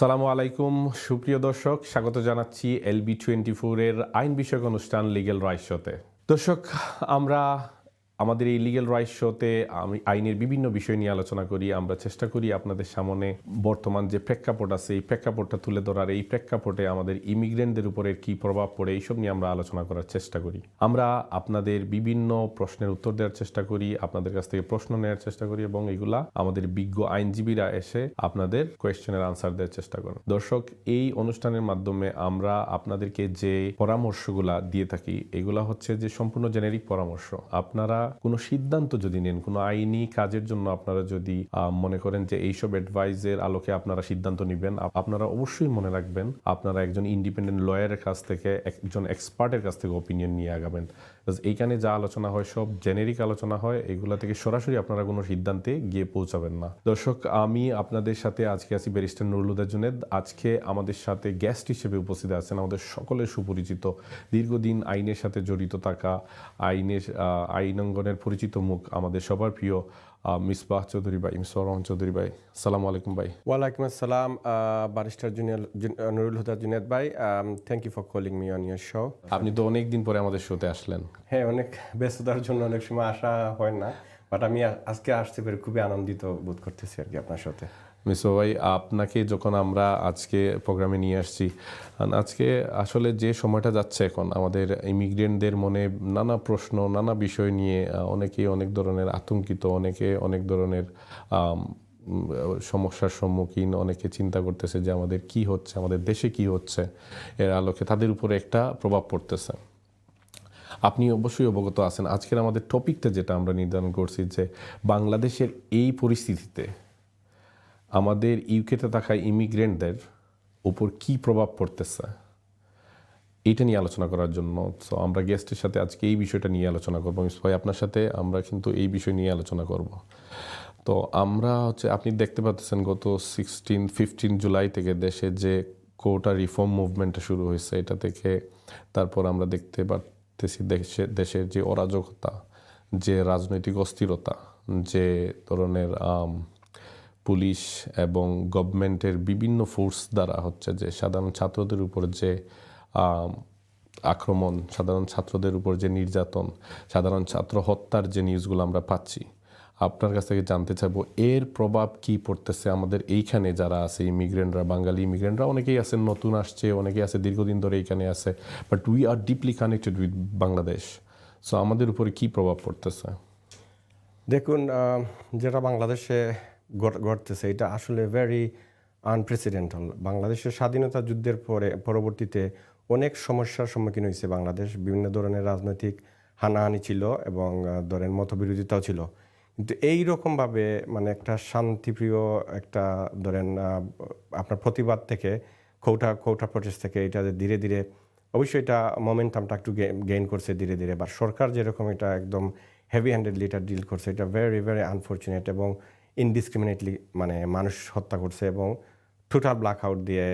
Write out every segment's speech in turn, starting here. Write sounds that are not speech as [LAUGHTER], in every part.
সালামু আলাইকুম, সুপ্রিয় দর্শক, স্বাগত জানাচ্ছি এলবি টোয়েন্টি ফোরের আইন বিষয়ক অনুষ্ঠান লিগেল রাইস দর্শক, আমরা আমাদের এই লিগেল রাইস শোতে আমি আইনের বিভিন্ন বিষয় নিয়ে আলোচনা করি, আমরা চেষ্টা করি আপনাদের সামনে বর্তমান যে প্রেক্ষাপট আছে, এই প্রেক্ষাপটটা তুলে ধরার। এই প্রেক্ষাপটে আমাদের ইমিগ্রেন্টদের উপরে কি প্রভাব পড়ে, এইসব নিয়ে আমরা আলোচনা করার চেষ্টা করি। আমরা আপনাদের বিভিন্ন প্রশ্নের উত্তর দেওয়ার চেষ্টা করি, আপনাদের কাছ থেকে প্রশ্ন নেওয়ার চেষ্টা করি এবং এগুলা আমাদের বিজ্ঞ আইনজীবীরা এসে আপনাদের কোয়েশ্চেনের আনসার দেওয়ার চেষ্টা করেন। দর্শক, এই অনুষ্ঠানের মাধ্যমে আমরা আপনাদেরকে যে পরামর্শগুলা দিয়ে থাকি, এগুলা হচ্ছে যে সম্পূর্ণ জেনেরিক পরামর্শ। আপনারা কোনো সিদ্ধান্ত যদি নেন, কোনো আইনি কাজের জন্য আপনারা যদি মনে করেন যে এইসব অ্যাডভাইজের আলোকে আপনারা সিদ্ধান্ত নেবেন আপনারা অবশ্যই মনে রাখবেন, আপনারা একজন ইন্ডিপেন্ডেন্ট লয়ারের কাছ থেকে, একজন এক্সপার্টের কাছ থেকে ওপিনিয়ন নিয়ে আগাবেন। এইখানে যা আলোচনা হয়, সব জেনেরিক আলোচনা হয়, এগুলা থেকে সরাসরি আপনারা কোনো সিদ্ধান্তে গিয়ে পৌঁছাবেন না। দর্শক, আমি আপনাদের সাথে আজকে আছি ব্যারিস্টার নুরুলুদা জুনেদ। আজকে আমাদের সাথে গেস্ট হিসেবে উপস্থিত আছেন আমাদের সকলের সুপরিচিত, দীর্ঘদিন আইনের সাথে জড়িত থাকা, আইনের আইন অঙ্গনের পরিচিত মুখ আমাদের সবার প্রিয় মিসবাহ চৌধুরী ভাই মিসবাহ রহমান চৌধুরী ভাই সালাম আলাইকুম ভাই। ওয়ালাইকুম আসসালাম বারিস্টার জুনিয়র নুরুল হুদা জুনিয়দ ভাই thank you for calling me on your show আপনি তো অনেক দিন পরে আমাদের শোতে আসলেন। হ্যাঁ অনেক ব্যস্ততার জন্য অনেক সময় আসা হয় না বাট আমি আজকে আসতে পেরে খুবই আনন্দিত বোধ করতেছি আর কি আপনার সাথে। মিসো ভাই আপনাকে যখন আমরা আজকে প্রোগ্রামে নিয়ে আসছি আজকে আসলে যে সময়টা যাচ্ছে এখন, আমাদের ইমিগ্রেন্টদের মনে নানা প্রশ্ন, নানা বিষয় নিয়ে অনেকেই অনেক ধরনের আতঙ্কিত, অনেকে অনেক ধরনের সমস্যার সম্মুখীন, অনেকে চিন্তা করতেছে যে আমাদের কি হচ্ছে, আমাদের দেশে কি হচ্ছে, এর আলোকে তাদের উপরে একটা প্রভাব পড়তেছে। আপনি অবশ্যই অবগত আছেন। আজকের আমাদের টপিকটা যেটা আমরা নির্ধারণ করছি যে বাংলাদেশের এই পরিস্থিতিতে আমাদের ইউকেতে থাকা ইমিগ্রেন্টদের উপর কি প্রভাব পড়তেছে? এইটা নিয়ে আলোচনা করার জন্য। সো আমরা গেস্টের সাথে আজকে এই বিষয়টা নিয়ে আলোচনা করব। মিস ভাই, আপনার সাথে আমরা কিন্তু এই বিষয় নিয়ে আলোচনা করব। তো, আমরা হচ্ছে, আপনি দেখতে পাচ্ছেন গত সিক্সটিন ফিফটিন জুলাই থেকে দেশে যে কোটা রিফর্ম মুভমেন্টটা শুরু হয়েছে, এটা থেকে তারপর আমরা দেখতে পারতেছি দেশে, দেশের যে অরাজকতা, যে রাজনৈতিক অস্থিরতা, যে ধরনের পুলিশ এবং গভর্নমেন্টের বিভিন্ন ফোর্স দ্বারা হচ্ছে যে সাধারণ ছাত্রদের উপর যে আক্রমণ, সাধারণ ছাত্রদের উপর যে নির্যাতন, সাধারণ ছাত্র হত্যার যে নিউজগুলো আমরা পাচ্ছি, আপনার কাছ থেকে জানতে চাইব, এর প্রভাব কি পড়তেছে আমাদের এইখানে যারা আছে ইমিগ্রেন্টরা বাঙালি ইমিগ্রেন্টরা অনেকেই আছে নতুন আসছে, অনেকেই আছে দীর্ঘদিন ধরে এইখানে আছে but we are deeply connected with Bangladesh so আমাদের উপরে কি প্রভাব পড়তেছে? দেখুন যেটা বাংলাদেশে ঘটতেছে এটা আসলে ভেরি আনপ্রেসিডেন্টাল বাংলাদেশের স্বাধীনতা যুদ্ধের পরে, পরবর্তীতে অনেক সমস্যার সম্মুখীন হয়েছে বাংলাদেশ। বিভিন্ন ধরনের রাজনৈতিক হানাহানি ছিল এবং ধরেন মতবিরোধিতাও ছিল। কিন্তু এই রকমভাবে মানে একটা শান্তিপ্রিয় একটা, ধরেন আপনার প্রতিবাদ থেকে কৌটা কৌটা প্রচেস থেকে এটা যে ধীরে ধীরে, অবশ্যই এটা মোমেন্টামটা একটু গেইন করছে ধীরে ধীরে। বা সরকার যেরকম এটা একদম হেভি হ্যান্ডেডলি এটা ডিল করছে, এটা ভেরি ভেরি আনফর্চুনেট এবং ইনডিসক্রিমিনেটলি মানে মানুষ হত্যা করছে এবং টোটাল ব্ল্যাক আউট দিয়ে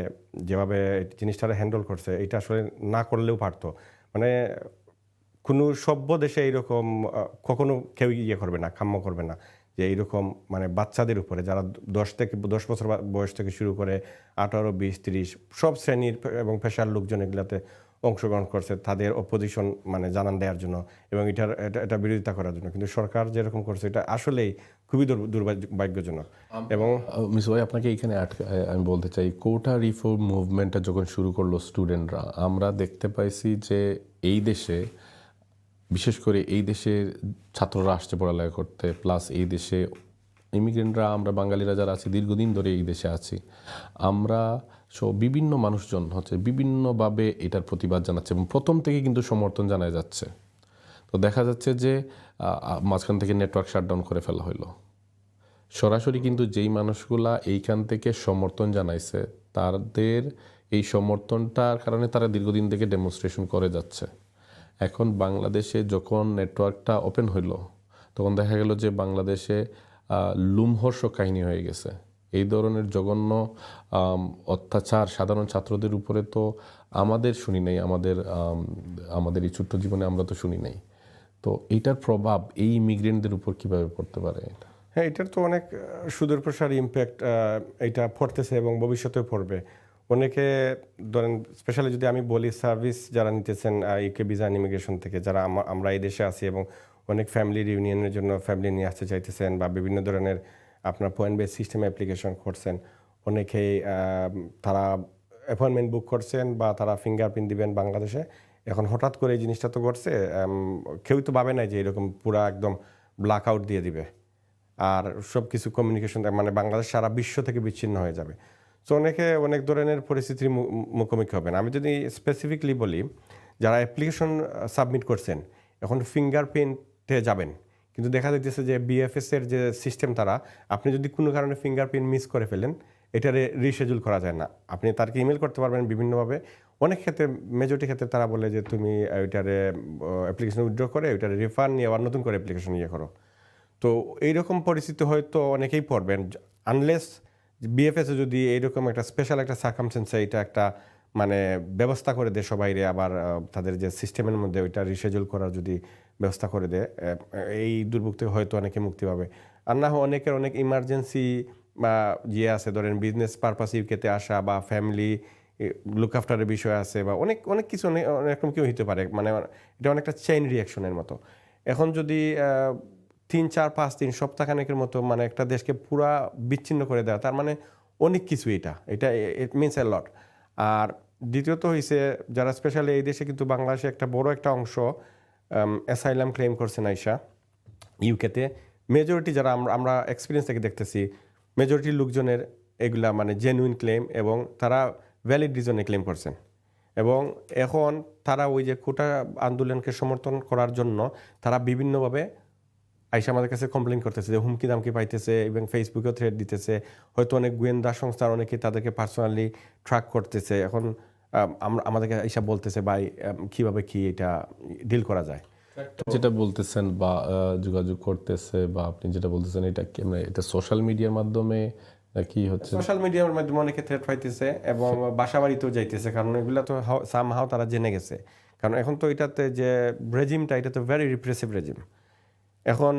যেভাবে জিনিসটা হ্যান্ডেল করছে, এটা আসলে না করলেও পারতো। মানে কোনো সভ্য দেশে এইরকম কখনো কেউ ইয়ে করবে না কাম্য করবে না যে এইরকম মানে বাচ্চাদের উপরে যারা দশ থেকে, দশ বছর বয়স থেকে শুরু করে আঠারো, বিশ, তিরিশ, সব শ্রেণির এবং পেশার লোকজন এগুলাতে অংশগ্রহণ করছে তাদের অপোজিশন মানে জানান দেওয়ার জন্য এবং এটার এটা এটা বিরোধিতা করার জন্য। কিন্তু সরকার যেরকম করছে এটা আসলেই খুবই দুর- দুর্ভাগ্যজনক। এবং মিস ভাই আপনাকে এখানে আটকে আমি বলতে চাই কোটা রিফর্ম মুভমেন্টটা যখন শুরু করল স্টুডেন্টরা আমরা দেখতে পাইছি যে এই দেশে বিশেষ করে এই দেশের ছাত্ররা আসছে পড়ালেখা করতে প্লাস এই দেশে ইমিগ্রেন্টরা আমরা বাঙালিরা যারা আছি দীর্ঘদিন ধরে এই দেশে আছি আমরা সব বিভিন্ন মানুষজন হচ্ছে বিভিন্নভাবে এটার প্রতিবাদ জানাচ্ছে এবং প্রথম থেকে কিন্তু সমর্থন জানায় যাচ্ছে। তো দেখা যাচ্ছে যে মাঝখান থেকে নেটওয়ার্ক শাটডাউন করে ফেলা হলো সরাসরি কিন্তু যেই মানুষগুলা এইখান থেকে সমর্থন জানাইছে, তাদের এই সমর্থনটার কারণে তারা দীর্ঘদিন থেকে ডেমনস্ট্রেশন করে যাচ্ছে। এখন বাংলাদেশে যখন নেটওয়ার্কটা ওপেন হইল, তখন দেখা গেল যে বাংলাদেশে লুমহর্ষ কাহিনী হয়ে গেছে। এই ধরনের জঘন্য অত্যাচার সাধারণ ছাত্রদের উপরে তো আমাদের শুনি নাই আমাদের আমাদের এই ছোট্ট জীবনে আমরা তো শুনি নাই। তো এইটার প্রভাব এই ইমিগ্রেন্টদের উপর কীভাবে পড়তে পারে হ্যাঁ এটার তো অনেক আহ, সুদূর প্রসারী ইম্প্যাক্ট এটা পড়তেছে এবং ভবিষ্যতেও পড়বে। অনেকে ধরেন স্পেশালি যদি আমি বলি সার্ভিস যারা নিতেছেন ইউকে ভিসা ইমিগ্রেশন থেকে যারা আমরা এই দেশে আছি এবং অনেক ফ্যামিলি রিউনিয়নের জন্য ফ্যামিলি নিয়ে আসতে চাইতেছেন বা বিভিন্ন ধরনের আপনার পয়েন্ট বেস সিস্টেম অ্যাপ্লিকেশন করছেন। অনেকেই তারা অ্যাপয়েন্টমেন্ট বুক করছেন বা তারা ফিঙ্গারপ্রিন্ট দিবেন বাংলাদেশে। এখন হঠাৎ করে এই জিনিসটা তো ঘটছে উম, কেউ তো ভাবে নাই যে এরকম পুরা একদম ব্ল্যাক আউট দিয়ে দিবে। আর সব কিছু কমিউনিকেশন মানে বাংলাদেশ সারা বিশ্ব থেকে বিচ্ছিন্ন হয়ে যাবে। তো অনেকে অনেক ধরনের পরিস্থিতির মুখোমুখি হবেন। আমি যদি স্পেসিফিকলি বলি যারা অ্যাপ্লিকেশন সাবমিট করছেন এখন ফিঙ্গারপ্রিন্টে যাবেন। কিন্তু দেখা যাইতেছে যে বিএফএস এর যে সিস্টেম তারা, আপনি যদি কোনো কারণে ফিঙ্গারপ্রিন্ট মিস করে ফেলেন, এটারে রিশেডিউল করা যায় না। আপনি তারকে ইমেল করতে পারবেন বিভিন্নভাবে। অনেক ক্ষেত্রে মেজরিটি ক্ষেত্রে তারা বলে যে তুমি ওইটারে অ্যাপ্লিকেশন উইথড্র করে ওইটারে রিফান্ড নিয়ে আবার নতুন করে অ্যাপ্লিকেশন ইয়ে করো। তো এইরকম পরিস্থিতি হয়তো অনেকেই পড়বেন। আনলেস বিএফএসে যদি এইরকম একটা স্পেশাল একটা সার্কামসেন্সে এটা একটা মানে ব্যবস্থা করে দেয় সবাইরে, আবার তাদের যে সিস্টেমের মধ্যে ওইটা রিশেডিউল করার যদি ব্যবস্থা করে দেয়। এই দুর্ভোগ থেকে হয়তো অনেকে মুক্তি পাবে। আর না হয় অনেকের অনেক ইমার্জেন্সি বা ইয়ে আছে, ধরেন বিজনেস পারপাস ইউকেতে আসা বা ফ্যামিলি লুক আফটারের বিষয় আছে বা অনেক অনেক কিছু অনেক অনেক রকম কেউ হতে পারে। মানে এটা অনেকটা চেইন রিয়াকশনের মতো। এখন যদি তিন, চার, পাঁচ দিন সপ্তাহখানেকের মতো মানে একটা দেশকে পুরা বিচ্ছিন্ন করে দেওয়া, তার মানে অনেক কিছু এটা। এটা ইট মিনস এ লট আর দ্বিতীয়ত হয়েছে যারা স্পেশালি এই দেশে কিন্তু বাংলাদেশে একটা বড় একটা অংশ অ্যাসাইলাম ক্লেম করছেন আইসা ইউকেতে মেজরিটি যারা আমরা এক্সপিরিয়েন্স থেকে দেখতেছি মেজরিটি লোকজনের এগুলা মানে জেনুইন ক্লেম এবং তারা ভ্যালিড রিজনে ক্লেম করছেন। এবং এখন তারা ওই যে কোটা আন্দোলনকে সমর্থন করার জন্য তারা বিভিন্নভাবে আইসা আমাদের কাছে কমপ্লেন করতেছে যে হুমকি দামকি পাইতেছে এবং ফেসবুকেও থ্রেড দিতেছে। হয়তো অনেক গোয়েন্দা সংস্থার অনেকে তাদেরকে পার্সোনালি ট্র্যাক করতেছে। এখন আমরা আমাদেরকে আইসা বলতেছে ভাই কীভাবে কি এটা ডিল করা যায়? যেটা বলতেছেন বা যোগাযোগ করতেছে বা আপনি যেটা বলতেছেন এটা কি মানে এটা সোশ্যাল মিডিয়ার মাধ্যমে নাকি হচ্ছে? সোশ্যাল মিডিয়ার মাধ্যমে অনেকে থ্রেট পাইতেছে এবং [LAUGHS] বাসা বাড়িতেও যাইতেছে কারণ এগুলা তো সাম হাও তারা জেনে গেছে। কারণ এখন তো এটাতে যে রেজিমটা এটা তো ভেরি রিপ্রেসিভ রেজিম এখন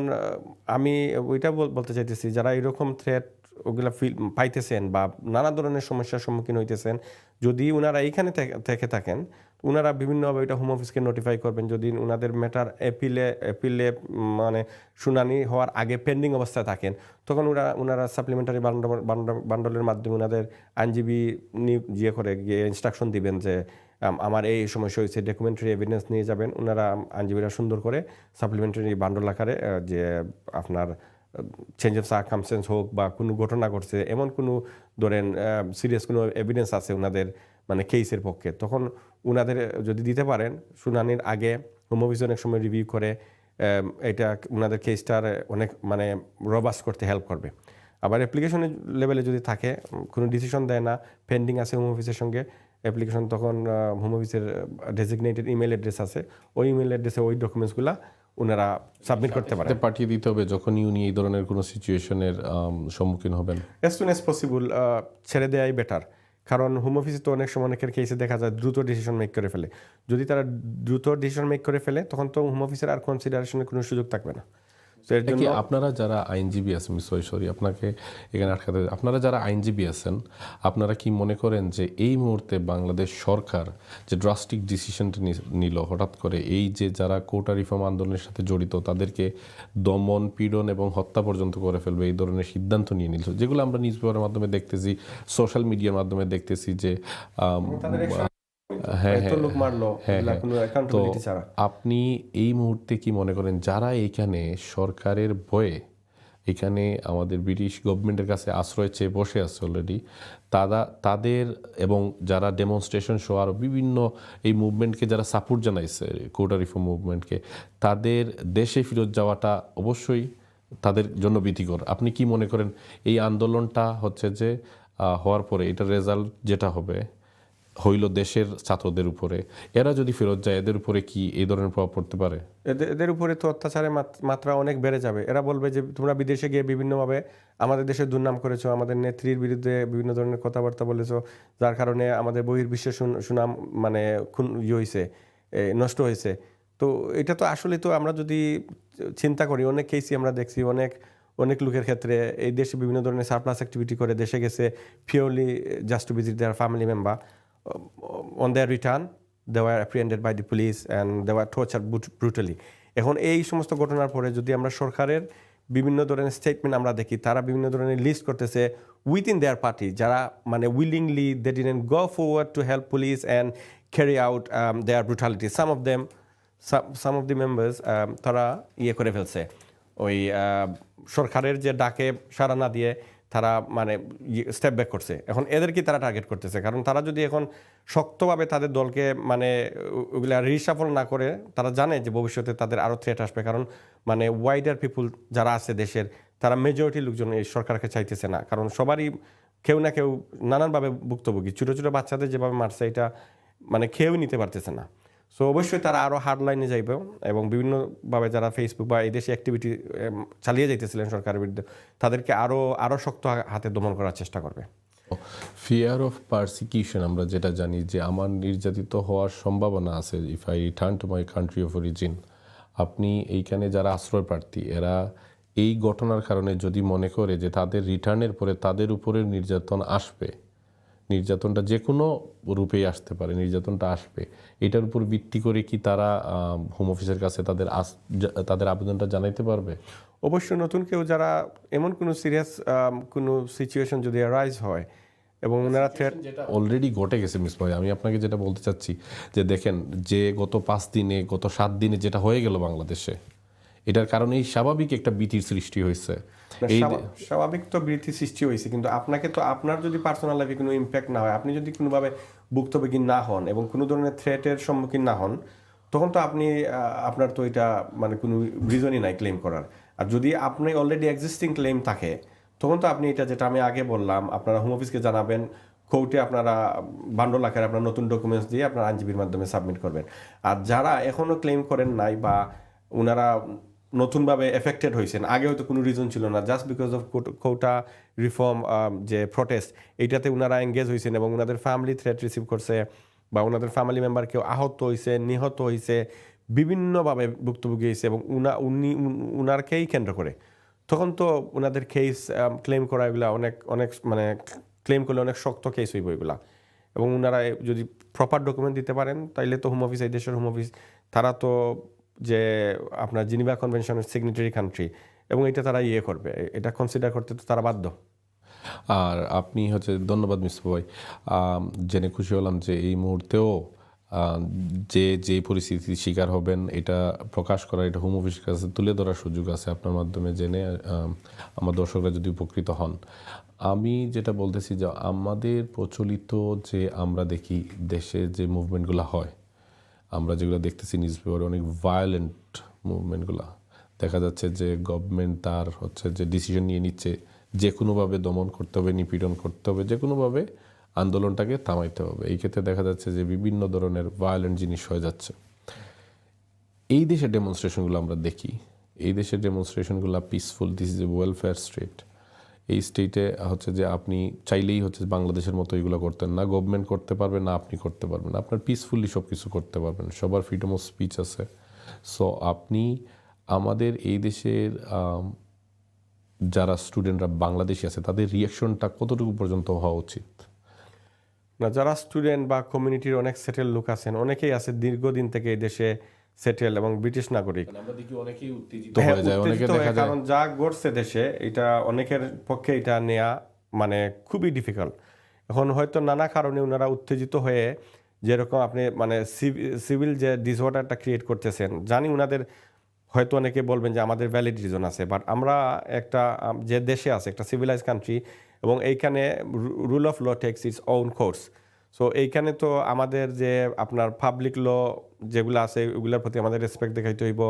আমি ওইটা বল- বলতে চাইতেছি যারা এরকম থ্রেট ওগুলা ফিল পাইতেছেন বা নানা ধরনের সমস্যার সম্মুখীন হইতেছেন, যদি ওনারা এইখানে থেকে- থেকে থাকেন ওনারা বিভিন্নভাবে এটা হোম অফিসকে নোটিফাই করবেন। যদি ওনাদের ম্যাটার অ্যাপিলে অ্যাপিলে মানে শুনানি হওয়ার আগে পেন্ডিং অবস্থায় থাকেন, তখন ওরা ওনারা সাপ্লিমেন্টারি বান্ডলের মাধ্যমে ওনাদের আইনজীবী ইয়ে করে গিয়ে ইনস্ট্রাকশন দিবেন যে আমার এই সমস্যা হয়েছে ডকুমেন্টারি এভিডেন্স নিয়ে যাবেন। ওনারা আইনজীবীরা সুন্দর করে সাপ্লিমেন্টারি বান্ডল আকারে যে আপনার চেঞ্জ অফ সার্কামসেন্স হোক বা কোনো ঘটনা ঘটছে, এমন কোনো ধরেন সিরিয়াস কোনো এভিডেন্স আছে ওনাদের মানে কেসের পক্ষে? তখন ওনাদের যদি দিতে পারেন, শুনানির আগে হোম অফিস অনেক সময় রিভিউ করে এটা ওনাদের কেসটার অনেক মানে রবাস করতে হেল্প করবে। আবার অ্যাপ্লিকেশনের লেভেলে যদি থাকে, কোনো ডিসিশন দেয় না পেন্ডিং আছে হোম অফিসের সঙ্গে অ্যাপ্লিকেশন তখন হোম অফিসের ডেজিগনেটেড ইমেল অ্যাড্রেস আছে, ওই ইমেল অ্যাড্রেসে ওই ডকুমেন্টসগুলো ওনারা সাবমিট করতে পারে পাঠিয়ে দিতে হবে যখনই উনি এই ধরনের কোনো সিচুয়েশনের সম্মুখীন হবেন। অ্যাজ সুন অ্যাজ পসিবল ছেড়ে দেওয়াই বেটার কারণ হোম অফিসে তো অনেক সময় অনেকের কেসে দেখা যায় দ্রুত ডিসিশন মেক করে ফেলে। যদি তারা দ্রুত ডিসিশন মেক করে ফেলে তখন তো হোম অফিসের আর কনসিডারেশনের কোনো সুযোগ থাকবে না। তো এর জন্য আপনারা যারা আইনজীবী আছেন সরি সরি আপনাকে এখানে আটকাতে আপনারা যারা আইনজীবী আছেন আপনারা কি মনে করেন যে এই মুহূর্তে বাংলাদেশ সরকার যে ড্রাস্টিক ডিসিশনটা নিল হঠাৎ করে এই যে যারা কোটা রিফর্ম আন্দোলনের সাথে জড়িত তাদেরকে দমন পীড়ন এবং হত্যা পর্যন্ত করে ফেলবে এই ধরনের সিদ্ধান্ত নিয়ে নিল। যেগুলো আমরা নিউজ পেপারের মাধ্যমে দেখতেছি সোশ্যাল মিডিয়ার মাধ্যমে দেখতেছি যে এত লোক মারলো কোনো অ্যাকাউন্টেবিলিটি ছাড়া। আপনি এই মুহূর্তে কি মনে করেন যারা এইখানে সরকারের ভয়ে এখানে আমাদের ব্রিটিশ গভর্নমেন্টের কাছে আশ্রয় চেয়ে বসে আছে অলরেডি তারা তাদের এবং যারা ডেমনস্ট্রেশন শো আরও বিভিন্ন এই মুভমেন্টকে যারা সাপোর্ট জানাইছে কোটা রিফর্ম মুভমেন্টকে তাদের দেশে ফেরত যাওয়াটা অবশ্যই তাদের জন্য ভীতিকর। আপনি কি মনে করেন এই আন্দোলনটা হচ্ছে যে হওয়ার পরে এটার রেজাল্ট যেটা হবে? হইল দেশের ছাত্রদের উপরে। এরা যদি ফেরত যায়, এদের উপরে কি এই ধরনের প্রভাব পড়তে পারে? এদের উপরে তো অত্যাচারের মাত- মাত্রা অনেক বেড়ে যাবে। এরা বলবে যে, তোমরা বিদেশে গিয়ে বিভিন্নভাবে আমাদের দেশের দুর্নাম করেছ, আমাদের নেত্রীর বিরুদ্ধে বিভিন্ন ধরনের কথাবার্তা বলেছ, যার কারণে আমাদের বহির্বিশ্বের সুন- সুনাম মানে খুন ইয়ে হয়েছে নষ্ট হয়েছে তো এটা তো আসলে তো আমরা যদি চিন্তা করি, অনেক কেসই আমরা দেখছি, অনেক অনেক লোকের ক্ষেত্রে এই দেশে বিভিন্ন ধরনের সারপ্লাস অ্যাক্টিভিটি করে দেশে গেছে purely just to visit their family member on their return they were apprehended by the police and they were torture brutally এখন এই সমস্ত ঘটনার পরে যদি আমরা সরকারের বিভিন্ন ধরনের স্টেটমেন্ট আমরা দেখি, তারা বিভিন্ন ধরনের লিস্ট করতেছে উইথিন দেয়ার পার্টি যারা মানে willingly they didn't go forward to help police and carry out their brutality some of them some of the members তারা ইয়ে করে ফেলছে। ওই সরকারের যে ডাকে সাড়া না দিয়ে তারা মানে স্টেপ ব্যাক করছে। এখন এদেরকে তারা টার্গেট করতেছে? কারণ তারা যদি এখন শক্তভাবে তাদের দলকে মানে ওগুলা রিসাফল না করে, তারা জানে যে ভবিষ্যতে তাদের আরও থ্রেট আসবে। কারণ মানে ওয়াইডার পিপুল যারা আছে দেশের, তারা মেজরিটি লোকজন এই সরকারকে চাইতেছে না। কারণ সবারই কেউ না কেউ নানানভাবে ভুক্তভোগী। ছোটো ছোটো বাচ্চাদের যেভাবে মারছে, এটা মানে খেয়েও নিতে পারতেছে না। সো অবশ্যই তারা আরও হার্ড লাইনে যাইবে এবং বিভিন্নভাবে যারা ফেসবুক বা এই দেশে অ্যাক্টিভিটি চালিয়ে যাইতেছিলেন সরকারের বিরুদ্ধে, তাদেরকে আরও আরও শক্ত হাতে দমন করার চেষ্টা করবে। ফিয়ার অফ পার্সিকিউশন আমরা যেটা জানি যে আমার নির্যাতিত হওয়ার সম্ভাবনা আছে। If I return to my country of origin আপনি এইখানে যারা আশ্রয় প্রার্থী, এরা এই ঘটনার কারণে যদি মনে করে যে তাদের রিটার্নের পরে তাদের উপরে নির্যাতন আসবে নির্যাতনটা যে কোনো রূপেই আসতে পারে নির্যাতনটা আসবে। এটার উপর ভিত্তি করে কি তারা হোম অফিসের কাছে তাদের আস- তাদের আবেদনটা জানাইতে পারবে? অবশ্যই নতুন কেউ যারা এমন কোনো সিরিয়াস কোনো সিচুয়েশন যদি অ্যারাইজ হয় এবং ওনারা যেটা অলরেডি ঘটে গেছে মিস ভাই আমি আপনাকে যেটা বলতে চাচ্ছি যে দেখেন যে গত পাঁচ দিনে গত সাত দিনে যেটা হয়ে গেল বাংলাদেশে এটার কারণেই স্বাভাবিক একটা ভীতির সৃষ্টি হয়েছে। স্বাভাবিক তো বৃদ্ধি সৃষ্টি হয়েছে কিন্তু আপনাকে তো আপনার যদি পার্সোনাল লাইফে কোনো ইম্প্যাক্ট না হয় আপনি যদি কোনোভাবে ভুক্তভোগী না হন এবং কোনো ধরনের থ্রেটের সম্মুখীন না হন তখন তো আপনি আপনার তো এটা মানে কোনো রিজনই নাই ক্লেম করার। আর যদি আপনি অলরেডি এক্সিস্টিং ক্লেম থাকে তখন তো আপনি এটা যেটা আমি আগে বললাম আপনারা হোম অফিসকে জানাবেন কোর্টে আপনারা বান্ডল আকারে আপনার নতুন ডকুমেন্টস দিয়ে আপনার আইনজীবীর মাধ্যমে সাবমিট করবেন। আর যারা এখনও ক্লেম করেন নাই বা ওনারা নতুনভাবে এফেক্টেড হয়েছেন আগে হয়তো কোনো রিজন ছিল না just because of quota reform যে প্রটেস্ট এইটাতে ওনারা এঙ্গেজ হয়েছেন এবং ওনাদের ফ্যামিলি থ্রেট রিসিভ করছে বা ওনাদের ফ্যামিলি মেম্বার কেউ আহত হয়েছে নিহত হয়েছে বিভিন্নভাবে ভুক্তভোগী হয়েছে এবং উনা, উনি, উন- উনারকেই কেন্দ্র করে। তখন তো ওনাদের কেস ক্লেম করা এগুলা অনেক অনেক মানে ক্লেম করলে অনেক শক্ত কেস হইব এগুলা। এবং ওনারা যদি প্রপার ডকুমেন্ট দিতে পারেন, তাইলে তো হোম অফিস এই দেশের হোম অফিস তারা তো যে আপনার জিনিভা কনভেনশনের সিগনেটারি কান্ট্রি এবং এটা তারা ইয়ে করবে। এটা কনসিডার করতে তো তারা বাধ্য। আর আপনি হচ্ছে, ধন্যবাদ মিস ভাই। জেনে খুশি হলাম যে এই মুহূর্তেও যে যে পরিস্থিতির শিকার হবেন, এটা প্রকাশ করা এটা হোম অফিসের কাছে তুলে ধরার সুযোগ আছে আপনার মাধ্যমে জেনে আমার দর্শকরা যদি উপকৃত হন। আমি যেটা বলতেছি যে আমাদের প্রচলিত যে আমরা দেখি দেশে যে মুভমেন্টগুলো হয় আমরা যেগুলো দেখতেছি নিউজ পেপারে অনেক ভায়োলেন্ট মুভমেন্টগুলো দেখা যাচ্ছে যে গভর্নমেন্ট তার হচ্ছে যে ডিসিশন নিয়ে নিচ্ছে যে কোনোভাবে দমন করতে হবে, নিপীড়ন করতে হবে যে কোনোভাবে আন্দোলনটাকে থামাইতে হবে। এই ক্ষেত্রে দেখা যাচ্ছে যে বিভিন্ন ধরনের ভায়োলেন্ট জিনিস হয়ে যাচ্ছে। এই দেশের ডেমনস্ট্রেশনগুলো আমরা দেখি। এই দেশের ডেমনস্ট্রেশনগুলো peaceful this is a welfare state এই স্টেটে হচ্ছে যে আপনি চাইলেই হচ্ছে বাংলাদেশের মতো এগুলো করতেন না। গভর্নমেন্ট করতে পারবে না, আপনি করতে পারবেন আপনার পিসফুলি সব কিছু করতে পারবেন। সবার ফ্রিডম অফ স্পিচ আছে। সো আপনি আমাদের এই দেশের যারা স্টুডেন্টরা বাংলাদেশি আছে, তাদের রিয়াকশনটা কতটুকু পর্যন্ত হওয়া উচিত? না, যারা স্টুডেন্ট বা কমিউনিটির অনেক সেটেল লোক আছেন, অনেকেই আছে দীর্ঘদিন থেকে এই দেশে সেটেল এবং ব্রিটিশ নাগরিক। হ্যাঁ, কারণ যা ঘটছে দেশে এটা অনেকের পক্ষে এটা নেয়া মানে খুবই ডিফিকাল্ট এখন হয়তো নানা কারণে ওনারা উত্তেজিত হয়ে যেরকম আপনি মানে সিভিল যে ডিসঅর্ডারটা ক্রিয়েট করতেছেন জানি ওনাদের হয়তো অনেকে বলবেন যে আমাদের ভ্যালিড রিজন আছে বাট আমরা একটা যে দেশে আছে একটা সিভিলাইজ কান্ট্রি এবং এইখানে rule of law takes its own course so এইখানে তো আমাদের যে আপনার পাবলিক ল যেগুলো আছে, ওগুলোর প্রতি আমাদের রেসপেক্ট দেখাইতে হইব।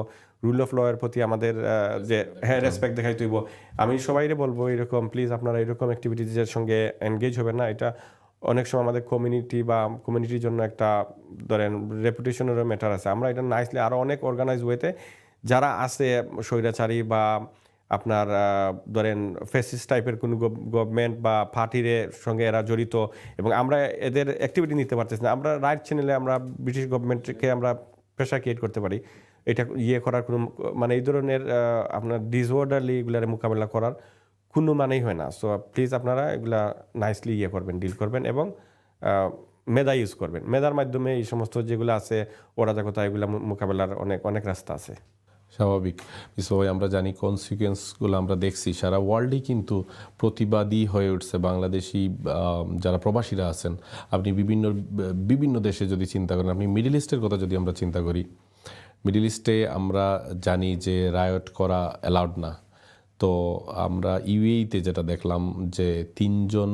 রুল অফ ল এর প্রতি আমাদের যে হ্যাঁ রেসপেক্ট দেখাইতে হইব। আমি সবাইরে বলব এরকম প্লিজ আপনারা এরকম অ্যাক্টিভিটিজের সঙ্গে এনগেজ হবেন না। এটা অনেক সময় আমাদের কমিউনিটি বা কমিউনিটির জন্য একটা, ধরেন রেপুটেশনেরও ম্যাটার আছে। আমরা এটা নাইসলি আরও অনেক অর্গানাইজ ওয়েতে যারা আছে স্বৈরাচারী বা আপনার ধরেন ফেসিস টাইপের কোনো গভর্নমেন্ট বা পার্টির সঙ্গে এরা জড়িত এবং আমরা এদের অ্যাক্টিভিটি নিতে পারতেছি না। আমরা রাইট চ্যানেলে আমরা ব্রিটিশ গভর্নমেন্টকে আমরা প্রেশার ক্রিয়েট করতে পারি। এটা ইয়ে করার কোনো মানে এই ধরনের আপনার ডিসঅর্ডারলি এগুলার মোকাবেলা করার কোনো মানেই হয় না। সো প্লিজ আপনারা এগুলা নাইসলি ইয়ে করবেন ডিল করবেন এবং মেধা ইউজ করবেন। মেধার মাধ্যমে এই সমস্ত যেগুলো আছে অরাজকতা এগুলা মো- মোকাবেলার অনেক অনেক রাস্তা আছে। স্বাভাবিক। সবাই আমরা জানি কনসিকুয়েন্সগুলো আমরা দেখছি। সারা ওয়ার্ল্ডেই কিন্তু প্রতিবাদী হয়ে উঠছে। বাংলাদেশি যারা প্রবাসীরা আছেন, আপনি বিভিন্ন বিভিন্ন দেশে যদি চিন্তা করেন, আপনি মিডল ইস্টের কথা যদি আমরা চিন্তা করি মিডল ইস্টে আমরা জানি যে রায়ট করা অ্যালাউড না। তো আমরা ইউএইতে যেটা দেখলাম যে তিনজন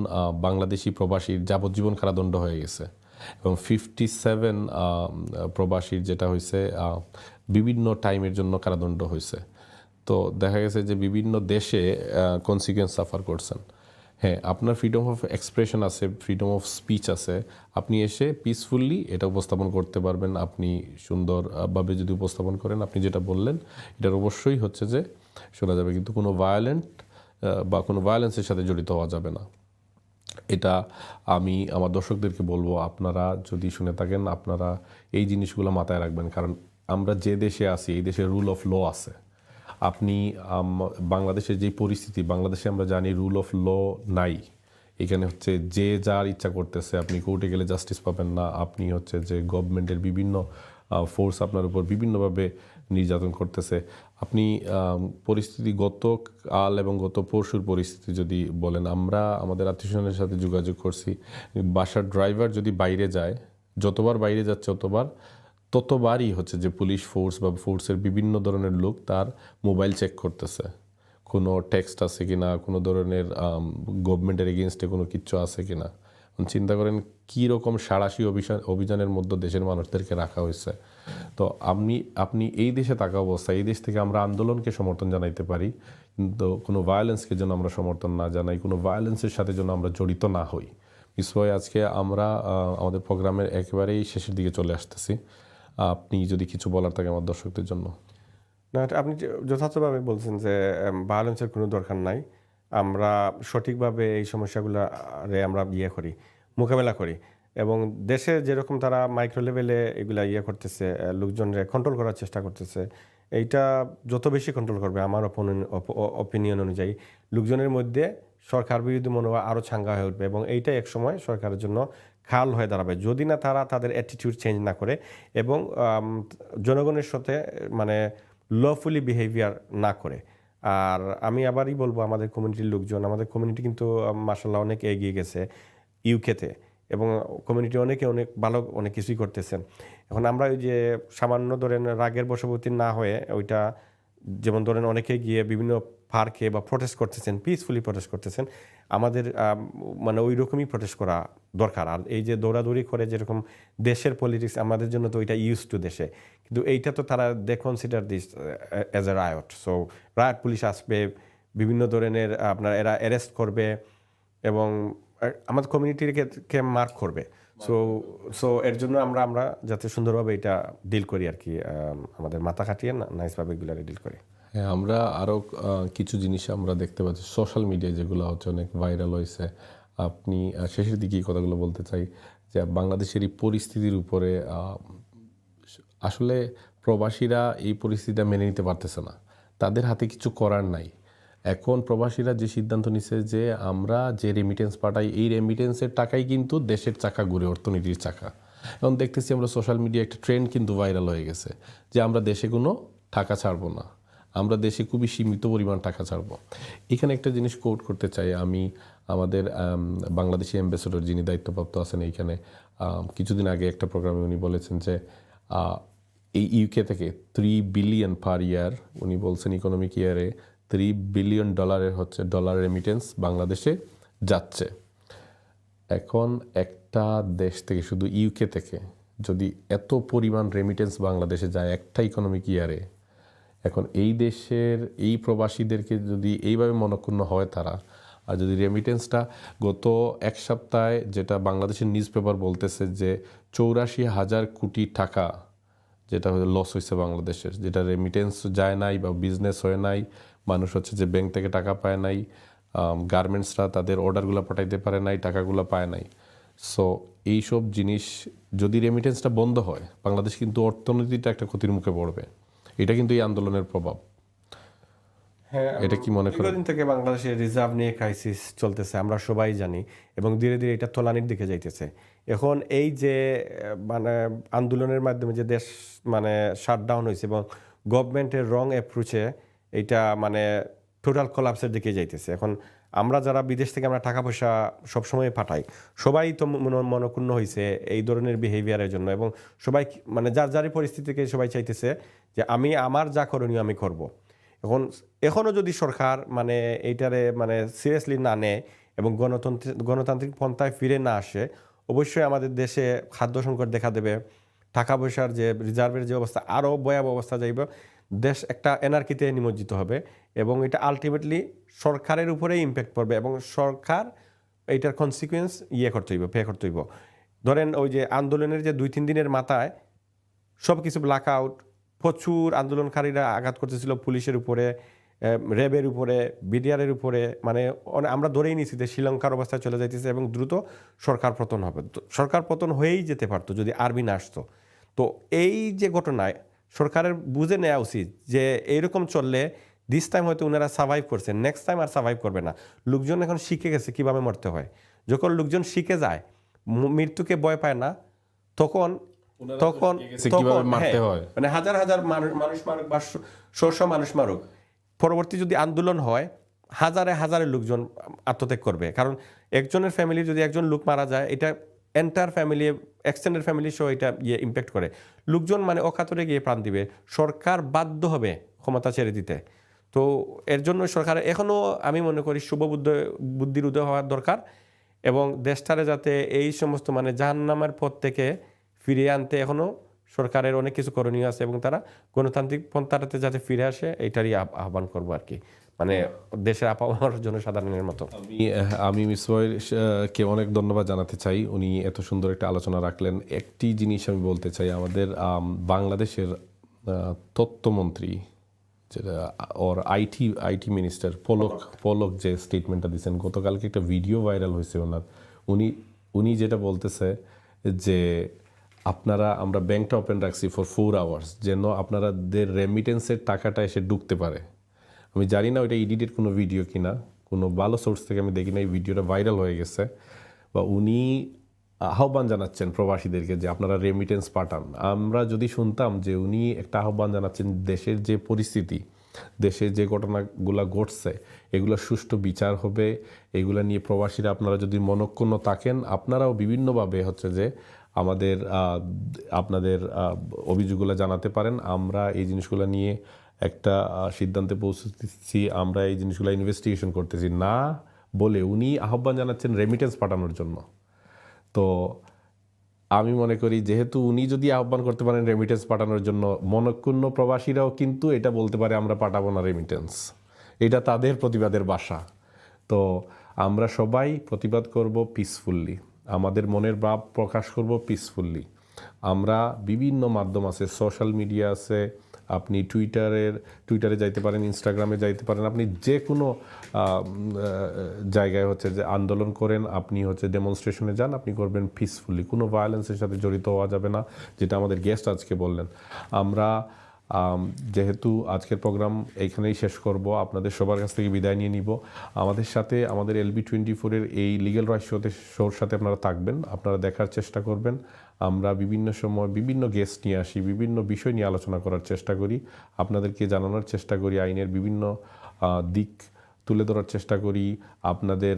বাংলাদেশি প্রবাসীর যাবজ্জীবন কারাদণ্ড হয়ে গেছে। এবং ফিফটি সেভেন প্রবাসীর যেটা হয়েছে বিভিন্ন টাইমের জন্য কারাদণ্ড হয়েছে তো দেখা গেছে যে বিভিন্ন দেশে কনসিকুয়েন্স সাফার করছেন। হ্যাঁ আপনার ফ্রিডম অফ এক্সপ্রেশন আছে ফ্রিডম অফ স্পিচ আছে। আপনি এসে পিসফুলি এটা উপস্থাপন করতে পারবেন। আপনি সুন্দরভাবে যদি উপস্থাপন করেন, আপনি যেটা বললেন, এটার অবশ্যই হচ্ছে যে শোনা যাবে, কিন্তু কোনো ভায়োলেন্ট বা কোনো ভায়োলেন্সের সাথে জড়িত হওয়া যাবে না। এটা আমি আমার দর্শকদেরকে বলব, আপনারা যদি শুনে থাকেন, আপনারা এই জিনিসগুলো মাথায় রাখবেন। কারণ আমরা যে দেশে আছি, এই দেশে রুল অফ ল আছে। আপনি বাংলাদেশের যে পরিস্থিতি, বাংলাদেশে আমরা জানি রুল অফ ল নাই। এখানে হচ্ছে যে যার ইচ্ছা করতেছে, আপনি কোর্টে গেলে জাস্টিস পাবেন না। আপনি হচ্ছে যে গভর্নমেন্টের বিভিন্ন ফোর্স আপনার উপর বিভিন্নভাবে নির্যাতন করতেছে। আপনি পরিস্থিতি গত কাল এবং গত পরশুর পরিস্থিতি যদি বলেন, আমরা আমাদের আত্মীয়স্বজনের সাথে যোগাযোগ করছি। বাসার ড্রাইভার যদি বাইরে যায়, যতবার বাইরে যাচ্ছে ততবার ততবারই হচ্ছে যে পুলিশ ফোর্স বা ফোর্সের বিভিন্ন ধরনের লোক তার মোবাইল চেক করতেছে। কোনো টেক্সট আছে কিনা, কোনো ধরনের গভর্নমেন্টের এগেনস্টে কোনো কিচ্ছু আছে কিনা। এখন চিন্তা করেন কী রকম সাড়াশি অভিযান অভিযানের মধ্যে দেশের মানুষদেরকে রাখা হয়েছে। তো আপনি আপনি এই দেশে থাকা অবস্থা এই দেশ থেকে আমরা আন্দোলনকে সমর্থন জানাইতে পারি, কিন্তু কোনো ভায়োলেন্সকে যেন আমরা সমর্থন না জানাই, কোনো ভায়োলেন্সের সাথে যেন আমরা জড়িত না হই। বিশ্বয় আজকে আমরা আমাদের প্রোগ্রামের একেবারেই শেষের দিকে চলে আসতেছি। আপনি যদি কিছু বলার থাকে আমার দর্শকদের জন্য। না, আপনি যথার্থভাবে বলছেন যে ভায়োলেন্সের কোনো দরকার নাই। আমরা সঠিকভাবে এই সমস্যাগুলো রে আমরা ইয়ে করি, মোকাবেলা করি। এবং দেশে যেরকম তারা মাইক্রো লেভেলে এগুলা ইয়ে করতেছে লোকজনরে কন্ট্রোল করার চেষ্টা করতেছে, এইটা যত বেশি কন্ট্রোল করবে আমার অপিনিয়ন অনুযায়ী, লোকজনের মধ্যে সরকার বিরোধী মনোভাব আরও ছাঙ্গা হয়ে উঠবে এবং এইটা একসময় সরকারের জন্য খাল হয়ে দাঁড়াবে। যদি না তারা তাদের অ্যাটিটিউড চেঞ্জ না করে এবং জনগণের সাথে মানে লফুলি বিহেভিয়ার না করে আর আমি আবারই বলব আমাদের কমিউনিটির লোকজন, আমাদের কমিউনিটি কিন্তু মাসাল্লাহ অনেক এগিয়ে গেছে ইউকেতে এবং কমিউনিটি অনেকে অনেক ভালো অনেক কিছুই করতেছেন। এখন আমরা ওই যে সামান্য ধরেন রাগের বশবর্তী না হয়ে ওইটা, যেমন ধরেন অনেকে গিয়ে বিভিন্ন পার্কে বা প্রটেস্ট করতেছেন পিসফুলি প্রটেস্ট করতেছেন আমাদের মানে ওই রকমই প্রটেস্ট করা দরকার। আর এই যে দৌড়াদৌড়ি করে যেরকম দেশের পলিটিক্স আমাদের জন্য তো ওইটা ইউজ টু দেশে। কিন্তু এইটা তো তারা they consider this as a riot so riot police আসবে বিভিন্ন ধরনের আপনার এরা অ্যারেস্ট করবে এবং আমাদের কমিউনিটিকে মার্ক করবে। সো সো এর জন্য আমরা আমরা যাতে সুন্দরভাবে এটা ডিল করি আর কি আমাদের মাথা খাটিয়ে নাইসভাবে এগুলারে ডিল করি। হ্যাঁ আমরা আরও কিছু জিনিস আমরা দেখতে পাচ্ছি। সোশ্যাল মিডিয়ায় যেগুলো হচ্ছে অনেক ভাইরাল হয়েছে। আপনি শেষের দিকে কথাগুলো বলতে চাই যে বাংলাদেশের এই পরিস্থিতির উপরে আসলে প্রবাসীরা এই পরিস্থিতিটা মেনে নিতে পারতেছে না। তাদের হাতে কিছু করার নাই। এখন প্রবাসীরা যে সিদ্ধান্ত নিছে যে, আমরা যে রেমিটেন্স পাঠাই, এই রেমিটেন্সের টাকাই কিন্তু দেশের চাকা ঘুরে, অর্থনীতির চাকা। এখন দেখতেছি আমরা সোশ্যাল মিডিয়া একটা ট্রেন্ড কিন্তু ভাইরাল হয়ে গেছে যে, আমরা দেশে কোনো টাকা ছাড়বো না। আমরা দেশে খুবই সীমিত পরিমাণ টাকা ছাড়বো। এখানে একটা জিনিস কোট করতে চাই আমি আমাদের আম, বাংলাদেশি অ্যাম্বাসেডর যিনি দায়িত্বপ্রাপ্ত আছেন এইখানে কিছুদিন আগে একটা প্রোগ্রামে উনি বলেছেন যে এই ইউকে থেকে থ্রি বিলিয়ন পার ইয়ার উনি বলছেন ইকোনমিক ইয়ারে থ্রি বিলিয়ন ডলারের হচ্ছে ডলার রেমিটেন্স বাংলাদেশে যাচ্ছে। এখন একটা দেশ থেকে শুধু ইউকে থেকে যদি এত পরিমাণ রেমিটেন্স বাংলাদেশে যায় একটা ইকোনমিক ইয়ারে এখন এই দেশের এই প্রবাসীদেরকে যদি এইভাবে মনক্ষুণ্ণ হয় তারা, আর যদি রেমিটেন্সটা গত এক সপ্তাহে যেটা বাংলাদেশের নিউজ পেপার বলতেছে যে চৌরাশি হাজার কোটি টাকা যেটা লস হয়েছে বাংলাদেশের, যেটা রেমিটেন্স যায় নাই বা বিজনেস হয় নাই, মানুষ হচ্ছে যে ব্যাংক থেকে টাকা পায় নাই গার্মেন্টসরা তাদের অর্ডারগুলো পাঠাইতে পারে নাই, টাকাগুলো পায় নাই। সো এইসব জিনিস যদি রেমিটেন্সটা বন্ধ হয়, বাংলাদেশ কিন্তু অর্থনীতিটা একটা ক্ষতির মুখে পড়বে। এটা কিন্তু এই আন্দোলনের প্রভাব। হ্যাঁ এটা কি মনে করেন? থেকে বাংলাদেশে রিজার্ভ নিয়ে ক্রাইসিস চলতেছে আমরা সবাই জানি এবং ধীরে ধীরে এটা তলানির দিকে যাইতেছে। এখন এই যে মানে আন্দোলনের মাধ্যমে যে দেশ মানে শাটডাউন হয়েছে এবং গভর্নমেন্টের রং অ্যাপ্রোচে এটা মানে টোটাল কলাপসের দিকে যাইতেছে। এখন আমরা যারা বিদেশ থেকে আমরা টাকা পয়সা সবসময় পাঠাই সবাই তো মন- মনক্ষুণ্ণ হয়েছে এই ধরনের বিহেভিয়ারের জন্য এবং সবাই মানে যার যারই পরিস্থিতিকে সবাই চাইতেছে যে আমি আমার যা করণীয় আমি করব। এখন এখনও যদি সরকার মানে এইটারে মানে সিরিয়াসলি না নেয় এবং গণতন্ত্র, গণতান্ত্রিক পন্থায় ফিরে না আসে, অবশ্যই আমাদের দেশে খাদ্য সংকট দেখা দেবে, টাকা পয়সার যে রিজার্ভের যে অবস্থা, আরও ভয়াবহ অবস্থা যাইবে, দেশ একটা এনার্কিতে নিমজ্জিত হবে এবং এটা আলটিমেটলি সরকারের উপরেই ইম্প্যাক্ট পড়বে এবং সরকার এইটার কনসিকুয়েন্স ইয়ে করতে হইব পে করতে হইব। ধরেন ওই যে আন্দোলনের যে দুই তিন দিনের মাথায় সব কিছু ব্ল্যাক আউট প্রচুর আন্দোলনকারীরা আঘাত করতেছিল পুলিশের উপরে র্যাবের উপরে, বিডিআরের উপরে মানে আমরা ধরেই নিয়েছি যে শ্রীলঙ্কার অবস্থায় চলে যাইতেছে এবং দ্রুত সরকার পতন হবে। সরকার পতন হয়েই যেতে পারতো যদি আর্মি না আসতো। তো এই যে ঘটনায় সরকারের বুঝে নেওয়া উচিত যে এইরকম চললে দিস টাইম হয়তো ওনারা সার্ভাইভ করছে নেক্সট টাইম আর সার্ভাইভ করবে না। লোকজন এখন শিখে গেছে কীভাবে মরতে হয়। যখন লোকজন শিখে যায় মৃত্যুকে ভয় পায় না, তখন তখন তখন, মারতে হ্যাঁ। মানে হাজার হাজার মানুষ- মানুষ মারুক বা শ- শশ মানুষ মারুক। পরবর্তী যদি আন্দোলন হয় হাজারে হাজারে লোকজন আত্মত্যাগ করবে। কারণ একজনের ফ্যামিলি যদি একজন লোক মারা যায় এটা এন্টার ফ্যামিলি এক্সটেন্ডেড ফ্যামিলি সহ এটা ইয়ে ইম্প্যাক্ট করে। লোকজন মানে অকাতরে গিয়ে প্রাণ দিবে। সরকার বাধ্য হবে ক্ষমতা ছেড়ে দিতে। তো এর জন্য সরকার এখনও আমি মনে করি শুভ বুদ্ধ বুদ্ধির উদয় হওয়ার দরকার। এবং দেশটারে যাতে এই সমস্ত মানে জাহান্নামের পথ থেকে ফিরিয়ে আনতে এখনও সরকারের অনেক কিছু করণীয় আছে এবং তারা গণতান্ত্রিক পন্থাটাতে যাতে ফিরে আসে এইটারই আহ্বান করব আর কি। মানে দেশের আপামর জনসাধারণের মতো। আমি আমি কে অনেক ধন্যবাদ জানাতে চাই। উনি এত সুন্দর একটা আলোচনা রাখলেন। একটি জিনিস আমি বলতে চাই আমাদের বাংলাদেশের আহ, তথ্যমন্ত্রী যেটা or IT IT minister Palak Palak. যে স্টেটমেন্টটা দিয়েছেন গতকালকে একটা ভিডিও ভাইরাল হয়েছে ওনার। উনি উনি যেটা বলতেছে যে আপনারা, আমরা ব্যাংকটা ওপেন রাখছি ফর ফোর আওয়ার্স যেন আপনারা আপনাদের রেমিটেন্সের টাকাটা এসে ঢুকতে পারে। আমি জানি না ওইটা এডিটেড কোনো ভিডিও কিনা, কোনো ভালো সোর্স থেকে আমি দেখি না, এই ভিডিওটা ভাইরাল হয়ে গেছে। বা উনি আহ্বান জানাচ্ছেন প্রবাসীদেরকে যে আপনারা রেমিটেন্স পাঠান। আমরা যদি শুনতাম যে উনি একটা আহ্বান জানাচ্ছেন দেশের যে পরিস্থিতি দেশে যে ঘটনাগুলো ঘটছে, এগুলো সুষ্ঠু বিচার হবে, এগুলো নিয়ে প্রবাসীরা আপনারা যদি মনক্ষুণ্ণ থাকেন, আপনারাও বিভিন্নভাবে হচ্ছে যে আমাদের আপনাদের অভিযোগগুলো জানাতে পারেন। আমরা এই জিনিসগুলো নিয়ে একটা সিদ্ধান্তে পৌঁছতেছি আমরা এই জিনিসগুলো ইনভেস্টিগেশন করতেছি। না বলে উনি আহ্বান জানাচ্ছেন রেমিটেন্স পাঠানোর জন্য। তো আমি মনে করি, যেহেতু উনি যদি আহ্বান করতে পারেন রেমিটেন্স পাঠানোর জন্য, মনক্ষুণ্ণ প্রবাসীরাও কিন্তু এটা বলতে পারে, আমরা পাঠাবো না রেমিটেন্স এটা তাদের প্রতিবাদের বাসা। তো আমরা সবাই প্রতিবাদ করব পিসফুল্লি আমাদের মনের ভাব প্রকাশ করব পিসফুল্লি আমরা বিভিন্ন মাধ্যম আছে সোশ্যাল মিডিয়া আছে আপনি টুইটারের টুইটারে যাইতে পারেন ইনস্টাগ্রামে যাইতে পারেন আপনি যে কোনো জায়গায় হচ্ছে যে আন্দোলন করেন আপনি হচ্ছে ডেমনস্ট্রেশনে যান আপনি করবেন পিসফুলি কোনো ভায়োলেন্সের সাথে জড়িত হওয়া যাবে না যেটা আমাদের গেস্ট আজকে বললেন। আমরা আম, যেহেতু আজকের প্রোগ্রাম এইখানেই শেষ করব, আপনাদের সবার কাছ থেকে বিদায় নিয়ে নিব। আমাদের সাথে, আমাদের এলবি টোয়েন্টি ফোরের এই লিগেল রাইট শোতে শোর সাথে আপনারা থাকবেন, আপনারা দেখার চেষ্টা করবেন। আমরা বিভিন্ন সময় বিভিন্ন গেস্ট নিয়ে আসি, বিভিন্ন বিষয় নিয়ে আলোচনা করার চেষ্টা করি, আপনাদেরকে জানানোর চেষ্টা করি, আইনের বিভিন্ন দিক তুলে ধরার চেষ্টা করি, আপনাদের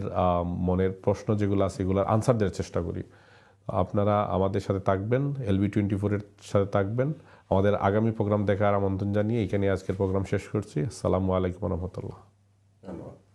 মনের প্রশ্ন যেগুলো আছে এগুলোর আনসার দেওয়ার চেষ্টা করি। আপনারা আমাদের সাথে থাকবেন এলবি টোয়েন্টি ফোরের সাথে থাকবেন। আমাদের আগামী প্রোগ্রাম দেখার আমন্ত্রণ জানিয়ে এখানে আজকের প্রোগ্রাম শেষ করছি। আসসালামু আলাইকুম রহমতুল্লাহ। ধন্যবাদ।